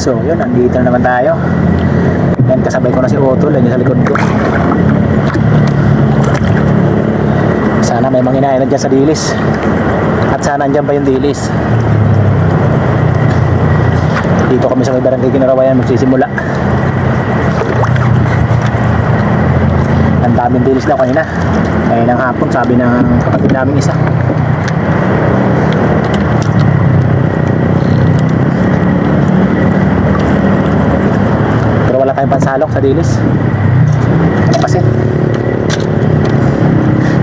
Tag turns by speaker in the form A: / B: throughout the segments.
A: So yun, nandito na naman tayo. Yan, kasabay ko na si Otto, yan sa likod ko. Sana may manginain na dyan sa dilis. At sana andyan pa yung dilis. Dito kami sa may barangay Kinarawayan magsisimula. Ang daming dilis daw kanina. Kaya ng hapon sabi ng kapatid namin isa. Tayong pansalok sa dilis. Kasi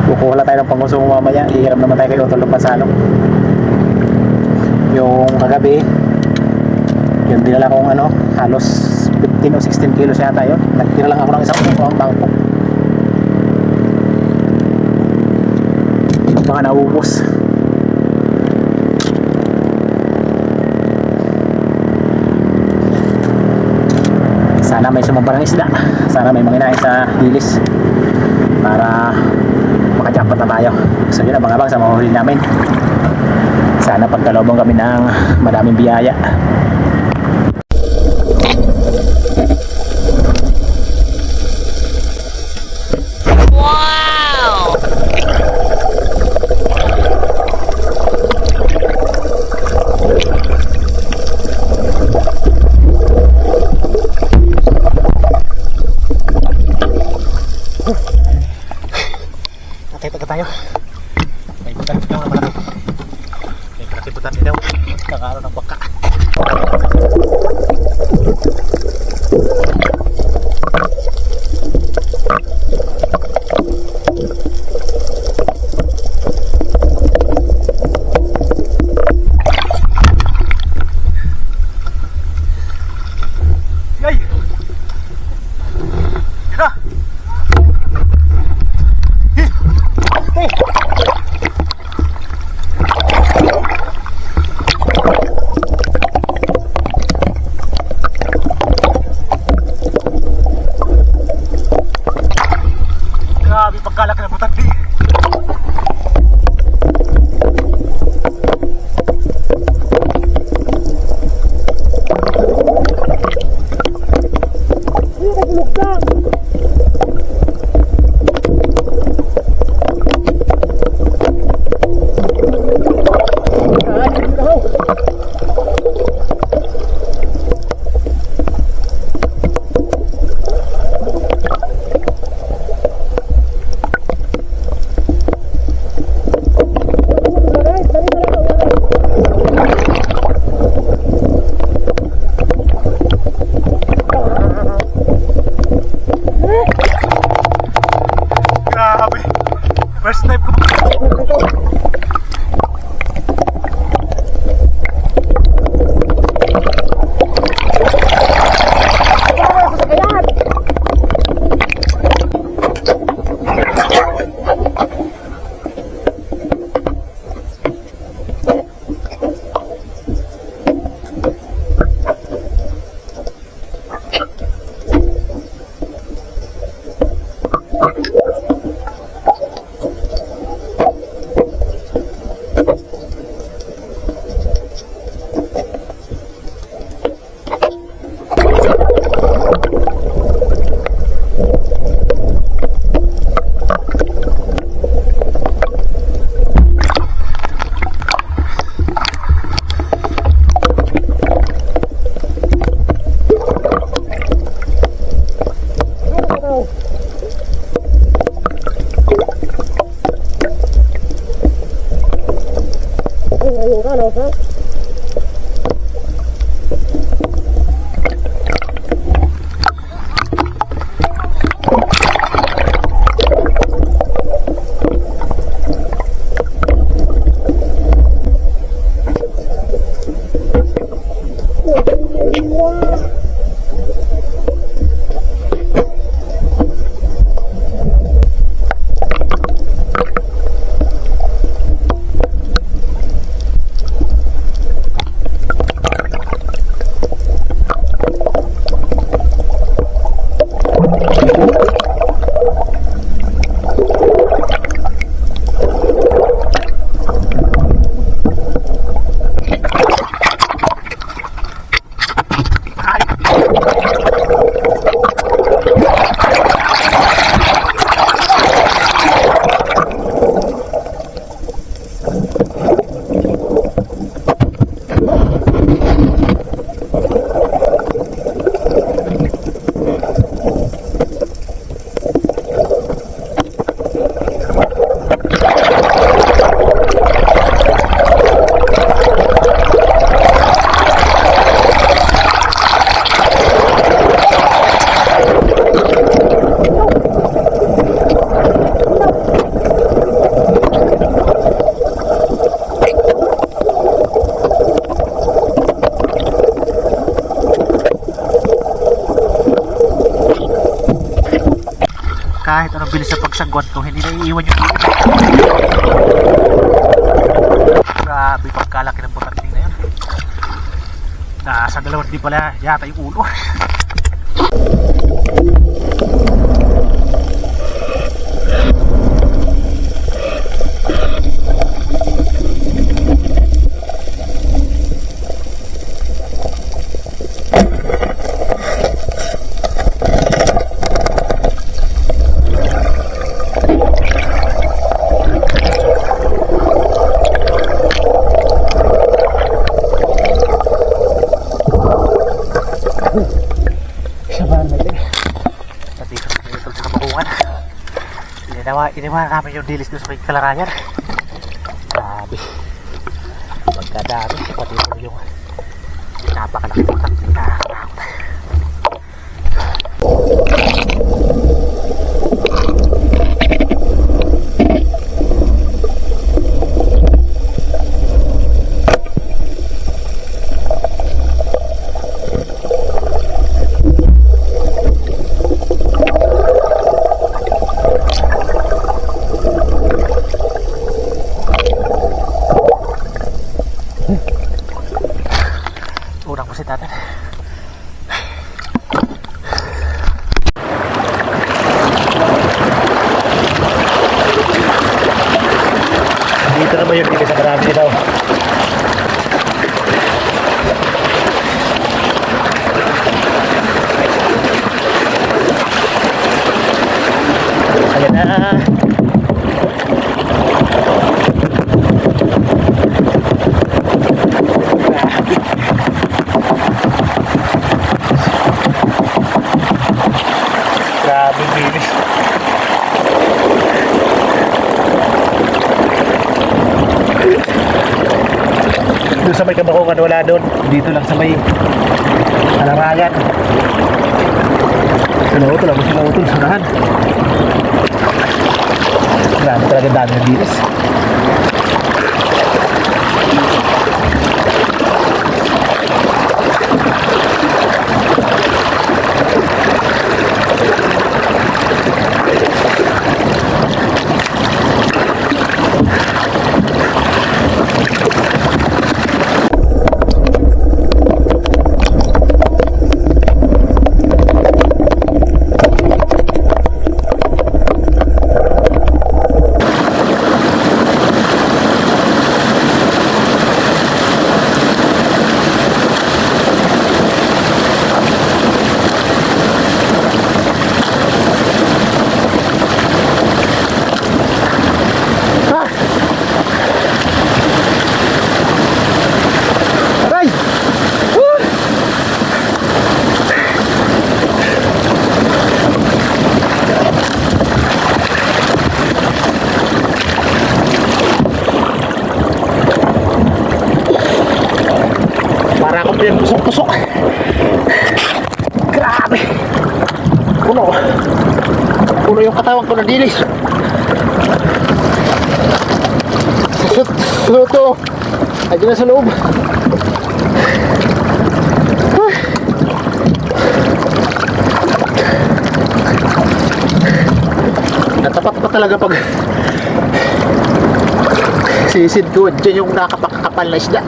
A: kukuha tayo ng pangusumo mamaya. Hihiram naman tayo kay Otto ng pansalok. Yung kagabi, yung dinala kong ano, halos 15 o 16 kilos yata yun. Nagtira lang ako ng isang buko ang bangko. Mga naubos. Sana may sumabang isda. Sana may manginain sa dilis. Para makajakpat na tayo. So yun, abang-abang sa mahuli namin. Sana pagkalobong kami ng madaming biyaya. First time kahit anong bilis sa pagsagwan ko, hindi na iiwan yung ulo. Grabe pagkalaki ng butating na yun. Nasa dalawang di pala yata yung ulo. Sabahan na din. At dito na dito sa kabakungan. Inawa namin yung dilis doon sa may. Grabe. Pagkadami, pati ito yung napakalaki ng taktik na nakakatakot. Urang kasi natin. Dito naman yung dilis sa marami daw. Ayan na. Grabe. Doon sa may kabakungan wala doon. Dito lang sa may alarayan. Sinautol ako sinautol sa nahan. Grabe talaga dami ng bilis. Katawan ko ng dilis. Susut, suto. Ay, na sa loob. Natapat pa talaga pag sisid ko dyan yung nakapakakapal na isda.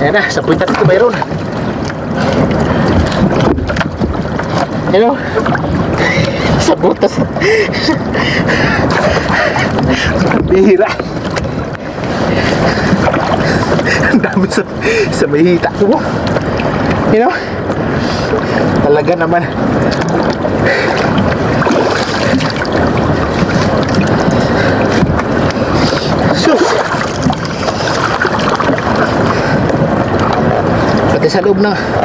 A: Ayan na, sa puntat ko mayroon. Hello? sa butas. Bihira. Ang dami sa, sa may hita ko. You know? Talaga naman. Sa loob na.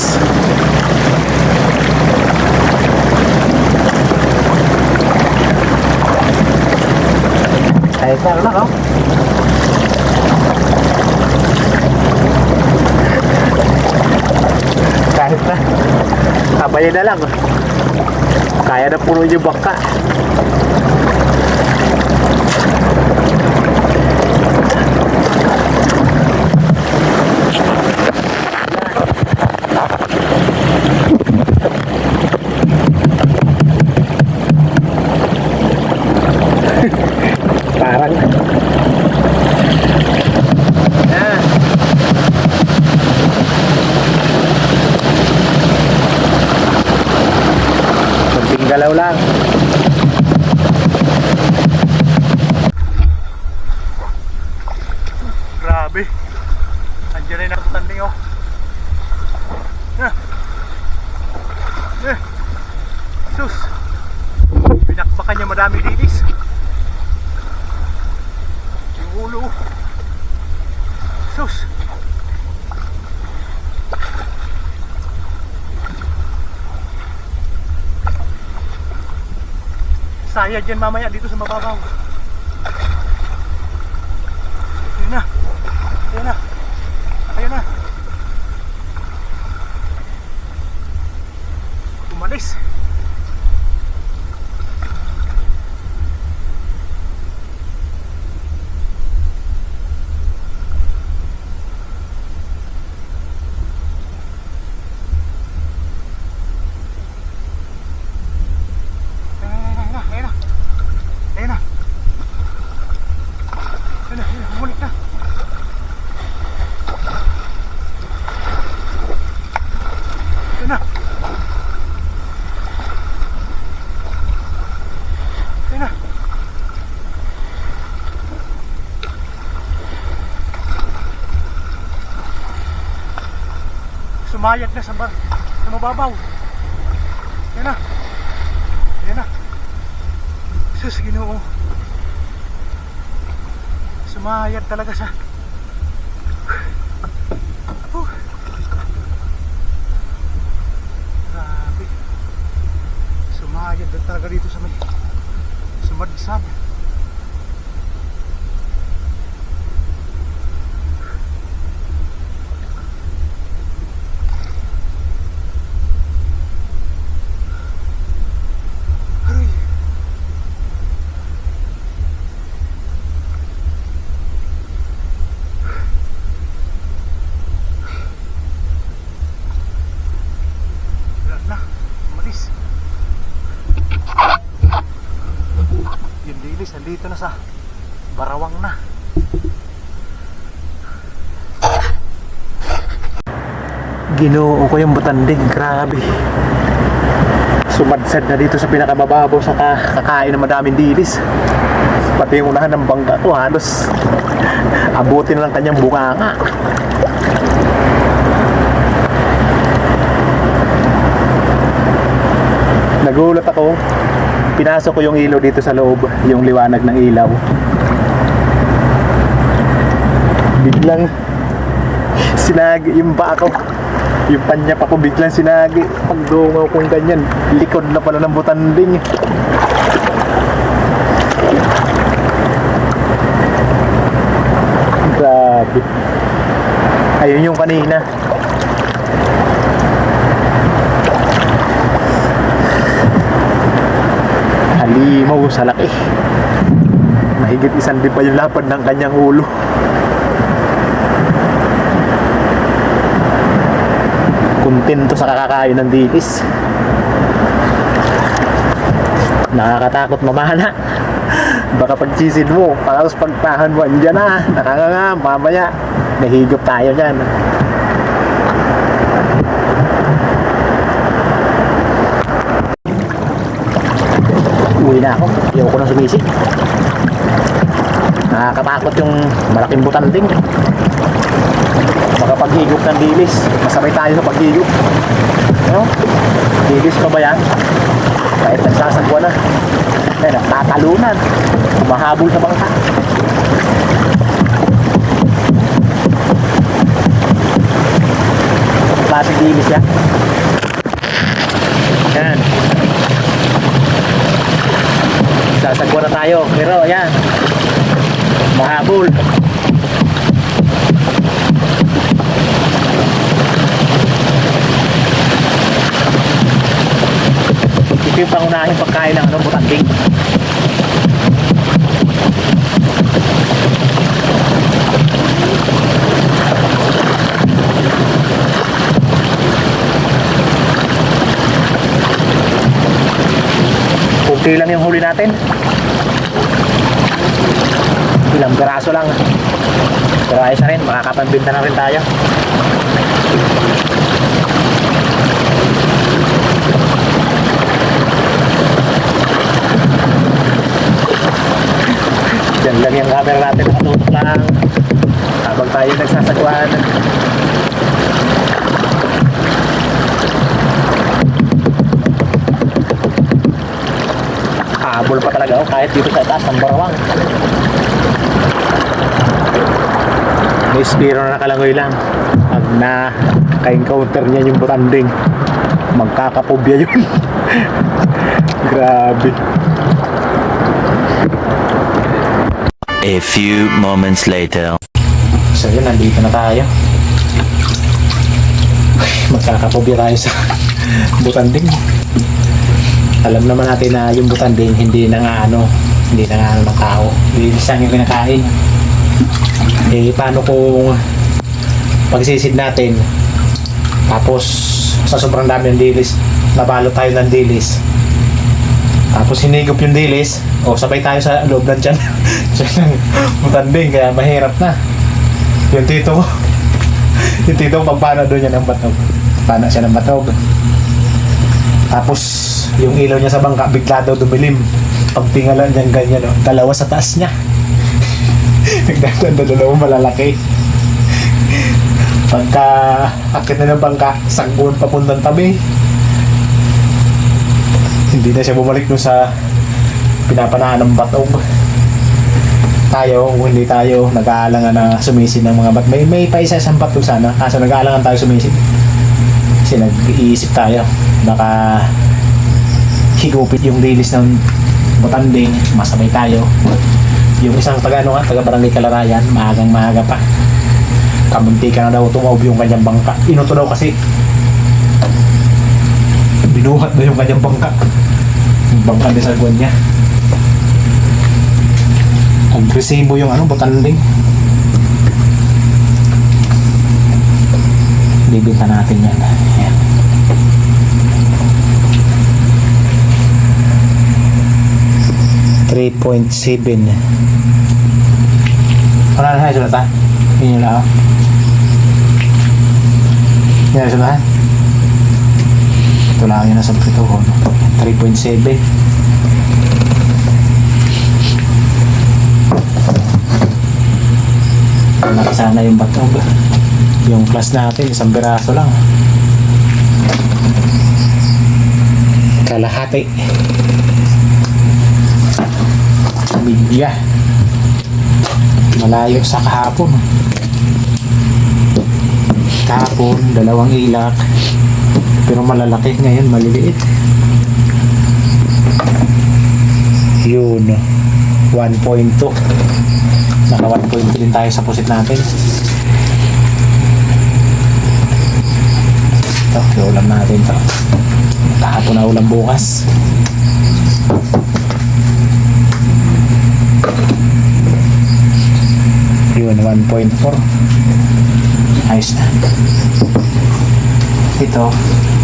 A: this. I don't ¿no?
B: Kahit na.
A: Kabayan na lang. Kaya na puno yung baka. galaw lang. Sayad yan mamaya dito sa mababaw. Ayun na. Ayun na. Ayun na. Umalis. Ayun na, ayun na. Ayun na. Ayun na, ayun na, bumalik na. Ayun na. Ayun na. Sumayad na sa bar, sa mababaw. Ayun na. Ayun na. Sus, ginoo. Sumayad talaga siya. Huh. Grabe. Sumayad na talaga dito sa may sumadsab. Aray. Wala na. Umalis. Yung dilis, andito na sa barawang na. Ginoo ko yung butanding, grabe. Sumadsad na dito sa pinakabababaw sa kakain ng madaming dilis. Pati yung unahan ng bangka ko halos abutin lang kanyang bunganga. Nagulat ako. Pinasok ko yung ilaw dito sa loob, yung liwanag ng ilaw. Biglang sinagi yung ba. Yung panya pa ko biglang sinagi. Pag dungaw kong ganyan, likod na pala ng butanding. Grabe. Ayun yung kanina. Halimaw sa laki. Mahigit isang di pa yung lapad ng kanyang ulo. Kontento sa kakakain ng dilis. Nakakatakot mamana. Baka pagsisid mo, tapos pagtahan mo, andyan na. Nakakanga, mamaya, nahigop tayo dyan. Uwi na ako. Ayoko na sumisi. Nakakatakot yung malaking butanding. Makapaghigop ng dilis. Masabay tayo sa paghigop. Ano? Dilis pa ba yan? Kahit nagsasagwa na. Eh, natatalunan. Humahabol sa bangka. Klaseng dilis yan. Yan. Sasagwa na tayo. Pero yan. Mahabol. Ito yung pangunahing pagkain ng ano, butanding. Kunti lang yung huli natin. Ilang piraso lang. Pero ayos na rin, makakapambinta na rin tayo. Diyan lang yung camera natin nakatutok lang. Habang tayo nagsasagwan. Habol pa talaga ako kahit dito sa taas ng barawang. Espiro na nakalangoy lang. Pag na ka-encounter niya yung butanding, magkakapobya yun. Grabe.
C: A few moments later.
A: So yun, nandito na tayo. Magkakapobya tayo sa butanding. Alam naman natin na yung butanding hindi na nga ano, hindi na nga ano ng tao. Bilisan yung kinakain. Eh, paano kung pagsisid natin tapos sa sobrang dami ng dilis nabalot tayo ng dilis tapos hinigop yung dilis. O sabay tayo sa loob ng tiyan. Tiyan ng kaya mahirap na. Yung tito ko. Yung tito ko pagpana doon niya ng batog pana siya ng batog tapos yung ilaw niya sa bangka bigla daw dumilim. Pagtingala niya ganyan no? dalawa sa taas niya. Nagdatan na malalaki. Pagka akit na ng bangka sagbuon papuntang tabi hindi na siya bumalik doon sa pinapanaan ng batog tayo, kung hindi tayo nag-aalangan na sumisid ng mga bat. May, may pa isa isang batog sana, kaso nag-aalangan tayo sumisid. Kasi nag-iisip tayo, baka higupit yung dilis ng butanding, masabay tayo. Yung isang taga ano nga, taga Barangay Kalarayan, maagang maaga pa. Kamunti ka na daw tumaob yung kanyang bangka. Inuto daw kasi. Binuhat na yung kanyang bangka. Yung bangka ni sa niya. Agresibo yung ano, butanding. Bibita natin yan. Ayan. Three point seven. Wala na siya sulatan. Yun yun lang. Yan na sulatan. Ito lang yun nasa ito. 3.7. Malaki sana yung batog. Yung plus natin, isang biraso lang. Kalahati. Bigya. Malayo sa kahapon. Kahapon, dalawang ilak. Pero malalaki ngayon, maliliit. Yun. 1.2. Naka 1.2 din tayo sa pusit natin. Ito, yung ulam natin to. Kahapon na ulam bukas. Yun, 1.4. Ayos na. Ito,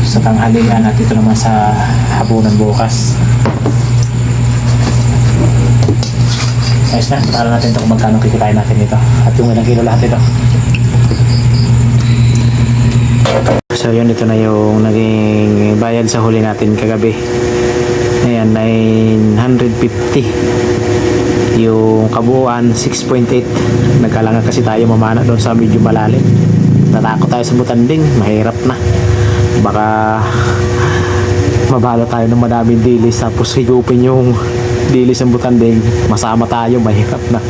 A: sa tanghalian at ito naman sa hapunan bukas. Ayos na, para natin ito kung magkano kikitain natin ito. At yung ilang kilo lahat ito. So yun, ito na yung naging bayad sa huli natin kagabi. Ayan, 950. Yung kabuuan, 6.8. Nagkalangan kasi tayo mamana doon sa medyo malalim. Natakot tayo sa butanding, mahirap na. Baka mabala tayo ng madaming dilis tapos higupin yung dilis ng butanding. Masama tayo mahirap na.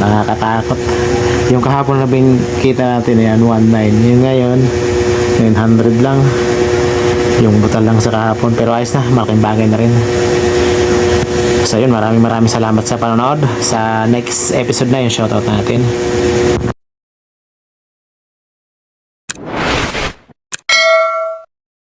A: Nakakatakot. Yung kahapon na kita natin yan 1.9 yung ngayon 900 lang. Yung butal lang sa kahapon. Pero ayos na malaking bagay na rin. So yun maraming maraming salamat sa panonood. Sa next episode na yung shoutout natin